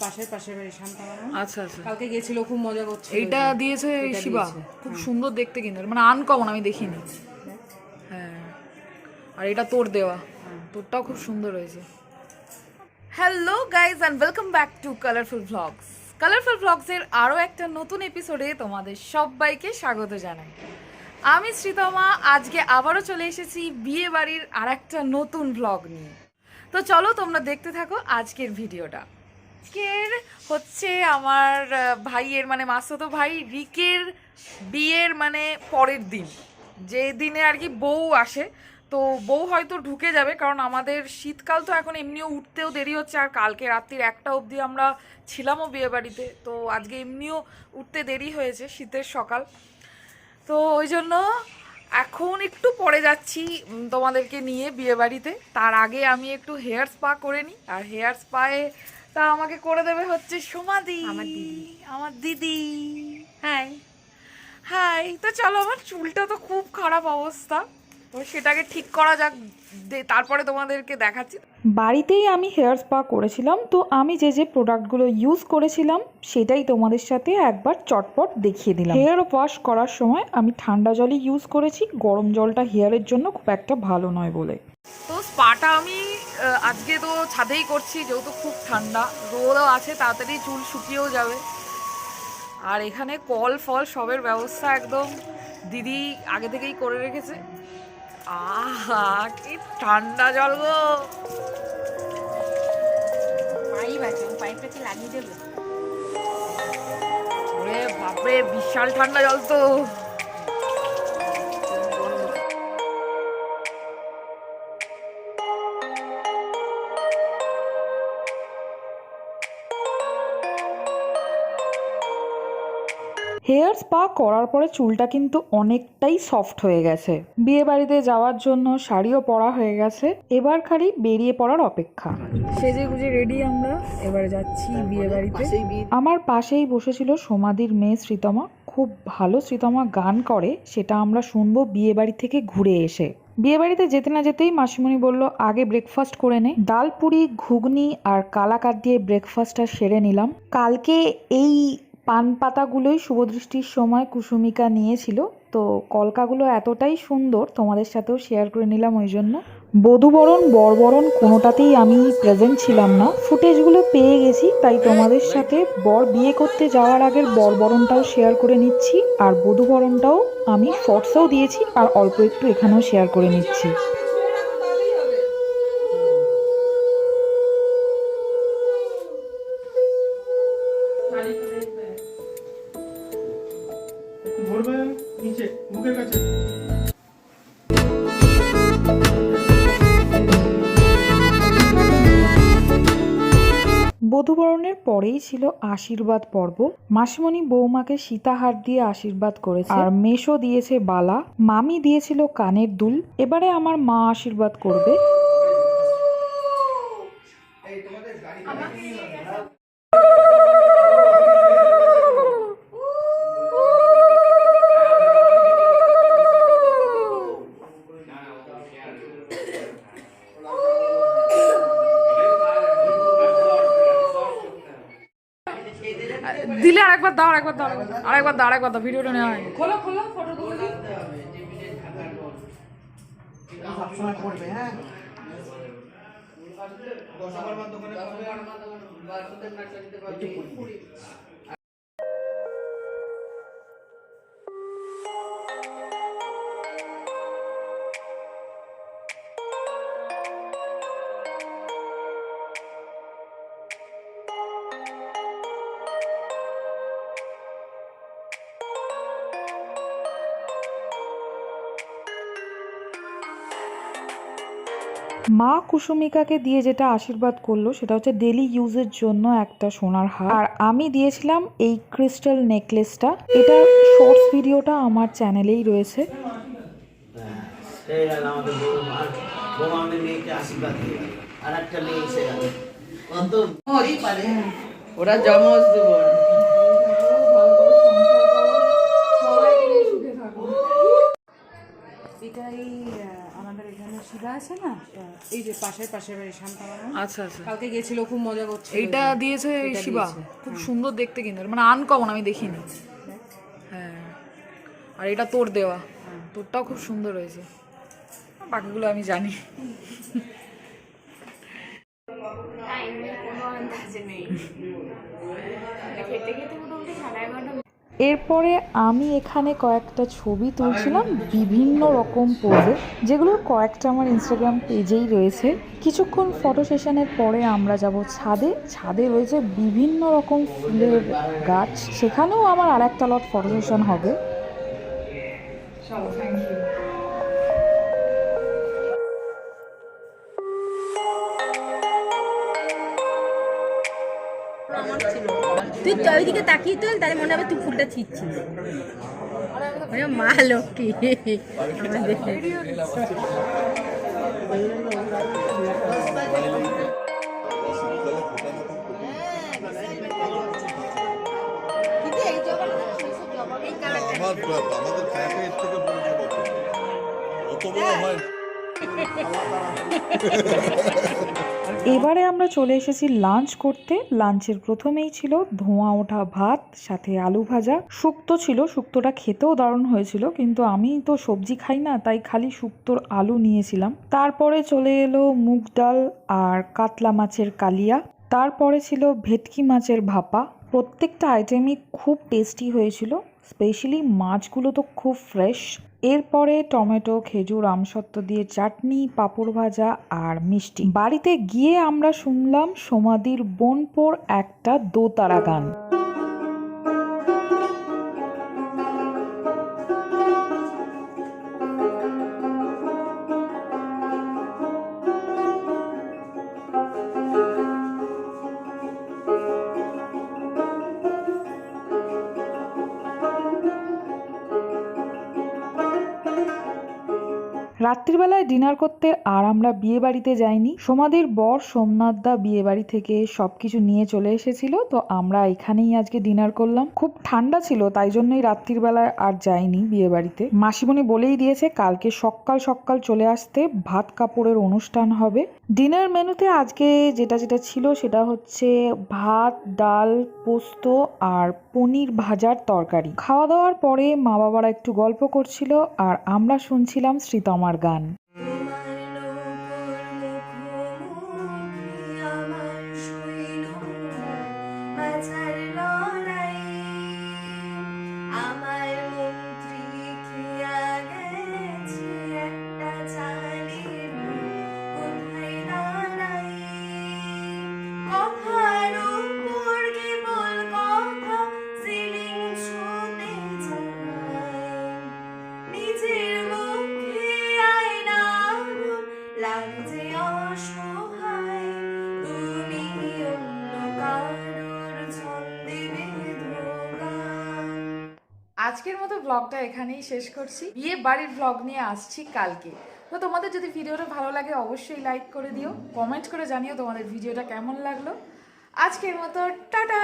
পাশের পাশের বাড়ি আচ্ছা আচ্ছা। কালকে গেছিল খুব মজা করছিল। এইটা দিয়েছে শিবা? খুব সুন্দর দেখতে কিন্তু। মানে আনকমন আমি দেখিনি। হ্যাঁ। আর এটা তোর দেওয়া। তোরটাও খুব সুন্দর হয়েছে। Hello guys and welcome back to colourful vlogs colourful ভ্লগসের আরও একটা নতুন এপিসোডে তোমাদের সবাইকে স্বাগত জানাই। আমি শ্রীতমা আজকে আবারও চলে এসেছি বিয়ে বাড়ির আর একটা নতুন ভ্লগ নিয়ে। তো চলো তোমরা দেখতে থাকো আজকের ভিডিওটা। আজকের হচ্ছে আমার ভাইয়ের মানে মাসতো ভাই রিকের বিয়ের মানে পরের দিন। যে দিনে আর কি বউ আসে, তো বউ হয়তো ঢুকে যাবে কারণ আমাদের শীতকাল তো এখন এমনিও উঠতেও দেরি হচ্ছে আর কালকে রাত্রির একটা অবধি আমরা ছিলামও বিয়ে বাড়িতে তো আজকে এমনিও উঠতে দেরি হয়েছে শীতের সকাল। তো ওই জন্য এখন একটু পরে যাচ্ছি তোমাদেরকে নিয়ে বিয়ে বাড়িতে তার আগে আমি একটু হেয়ার স্পা করে নিই। আর হেয়ার স্পায়ে তা আমাকে করে দেবে হচ্ছে সোমাদি আমার দিদি। আমার দিদি। হাই হাই তো চলো আমার চুলটা তো খুব খারাপ অবস্থা। তো সেটাকে ঠিক করা যাক তারপরে তোমাদেরকে দেখাচ্ছি। বাড়িতেই আমি হেয়ার স্পা করেছিলাম তো আমি যে যে প্রোডাক্টগুলো ইউজ করেছিলাম সেটাই তোমাদের সাথে একবার চটপট দেখিয়ে দিলাম। হেয়ার ওয়াশ করার সময় আমি ঠান্ডা জলই ইউজ করেছি গরম জলটা হেয়ারের জন্য খুব একটা ভালো নয় বলে। তো স্পাটা আমি আজকে তো ছাদেই করছি যেহেতু খুব ঠান্ডা রোদও আছে তাড়াতাড়ি চুল শুকিয়েও যাবে। আর এখানে কল ফল সবের ব্যবস্থা একদম দিদি আগে থেকেই করে রেখেছে। আহা কি ঠান্ডা জল গো। পাইপ আছে পাইপটা কি লাগিয়ে দেবে? ওরে বাপরে বিশাল ঠান্ডা জল তো। হেয়ার স্পা করার পরে চুলটা কিন্তু অনেকটাই সফট হয়ে গেছে। বিয়ে বাড়িতে যাওয়ার জন্য শাড়িও পরা হয়ে গেছে। এবার খালি বেরিয়ে পড়ার অপেক্ষা। সেজে গুজে রেডি আমরা। এবারে যাচ্ছি বিয়ে। বাড়িতে আমার পাশেই বসেছিল সমাধির মেয়ে শ্রীতমা। খুব ভালো শ্রীতমা গান করে সেটা আমরা শুনব বিয়ে বাড়ি থেকে ঘুরে এসে। বিয়ে বাড়িতে যেতে না যেতেই মাসিমণি বলল আগে ব্রেকফাস্ট করে নে। ডাল পুরি ঘুগনি আর কালাকাত দিয়ে ব্রেকফাস্টটা সেরে নিলাম। কালকে এই পান পাতাগুলোই শুভদৃষ্টির সময় কুসুমিকা নিয়েছিল। তো কলকাগুলো এতটাই সুন্দর, তোমাদের সাথেও শেয়ার করে নিলাম ওই জন্য। বধুবরণ, বরবরণ কোনোটাতেই আমি প্রেজেন্ট ছিলাম না। ফুটেজগুলো পেয়ে গেছি, তাই তোমাদের সাথে বর বিয়ে করতে যাওয়ার আগের বরবরণটাও শেয়ার করে নিচ্ছি। আর বধুবরণটাও আমি শর্টসেও দিয়েছি, আর অল্প একটু এখানেও শেয়ার করে নিচ্ছি। বধুবরণের পরেই ছিল আশীর্বাদ পর্ব। মাসিমণি বৌমাকে সীতাহার দিয়ে আশীর্বাদ করেছে। আর মেশো দিয়েছে বালা। মামি দিয়েছিল কানের দুল। এবারে আমার মা আশীর্বাদ করবে। দিলে আরেকবার দাও আরেকবার দাও আরেকবার দাও আরেকবার দাও ভিডিওটা নেওয়া হয়নি। খোলো খোলো ফটো তুলে সবসময় করবে মা কুসুমিকাকে দিয়ে যেটা আশীর্বাদ করল সেটা হচ্ছে ডেলি ইউজের জন্য একটা সোনার হার। আর আমি দিয়েছিলাম এই ক্রিস্টাল নেকলেসটা এটা শর্টস ভিডিওটা আমার চ্যানেলেই রয়েছে। সেই গেল। এই যে পাশের পাশের বাড়ি আচ্ছা আচ্ছা। কালকে গেছিল খুব মজা করছে এইটা দিয়েছে এই শিবা? খুব সুন্দর দেখতে কিন্তু। মানে আনকমন আমি দেখিনি। হ্যাঁ। আর এটা তোর দেওয়া। তোরটাও খুব সুন্দর হয়েছে। বাকিগুলো আমি জানি। টাইম কোনো আন্দাজে নেই। মানে খেতে খেতে মোটামুটি সাড়ে এগারোটা এরপরে আমি এখানে কয়েকটা ছবি তুলছিলাম, বিভিন্ন রকম পোজে যেগুলোর কয়েকটা আমার ইনস্টাগ্রাম পেজেই রয়েছে। কিছুক্ষণ ফটো সেশনের পরে আমরা যাব ছাদে। ছাদে রয়েছে বিভিন্ন রকম ফুলের গাছ। সেখানেও আমার আর একটা লট ফটো সেশন হবে তুই তো ওইদিকে তাকিয়ে তোল তাহলে মনে হবে তুই ফুলটা ছিঁচ্ছিস ওরে মা লক্ষ্মী আমাদের। থেকে বড় অত বড় হয়। এবারে আমরা চলে এসেছি লাঞ্চ করতে। লাঞ্চের প্রথমেই ছিল ধোঁয়া ওঠা ভাত, সাথে আলু ভাজা। শুক্তো ছিল, শুক্তোটা খেতেও দারুণ হয়েছিল, কিন্তু আমি তো সবজি খাই না, তাই খালি শুক্তোর আলু নিয়েছিলাম। তারপরে চলে এলো মুগ ডাল আর কাতলা মাছের কালিয়া। তারপরে ছিল ভেটকি মাছের ভাপা। প্রত্যেকটা আইটেমই খুব টেস্টি হয়েছিল স্পেশালি মাছগুলো তো খুব ফ্রেশ এরপরে টমেটো, খেজুর, আমসত্ত্ব দিয়ে চাটনি, পাঁপড় ভাজা আর মিষ্টি। বাড়িতে গিয়ে আমরা শুনলাম সমাধির বোনপোর একটা দোতারা গান। রাত্রিবেলায় ডিনার করতে আর আমরা বিয়ে বাড়িতে যাইনি। সমাধির বর সোমনাথ দা বিয়ে বাড়ি থেকে সবকিছু নিয়ে চলে এসেছিল, তো আমরা এখানেই আজকে ডিনার করলাম। খুব ঠান্ডা ছিল, তাই জন্যই রাত্রির বেলায় আর যাইনি বিয়ে বাড়িতে মাসিমণি বলেই দিয়েছে, কালকে সকাল সকাল চলে আসতে ভাত কাপড়ের অনুষ্ঠান হবে। ডিনার মেনুতে আজকে যেটা যেটা ছিল সেটা হচ্ছে ভাত, ডাল, পোস্ত আর পনির ভাজার তরকারি। খাওয়া দাওয়ার পরে মা বাবারা একটু গল্প করছিল আর আমরা শুনছিলাম শ্রীতমার গান আজকের মতো ব্লগটা এখানেই শেষ করছি। বিয়ে বাড়ির ব্লগ নিয়ে আসছি কালকে। তো তোমাদের যদি ভিডিওটা ভালো লাগে অবশ্যই লাইক করে দিও। কমেন্ট করে জানিও তোমাদের ভিডিওটা কেমন লাগল। আজকের মতো, টাটা!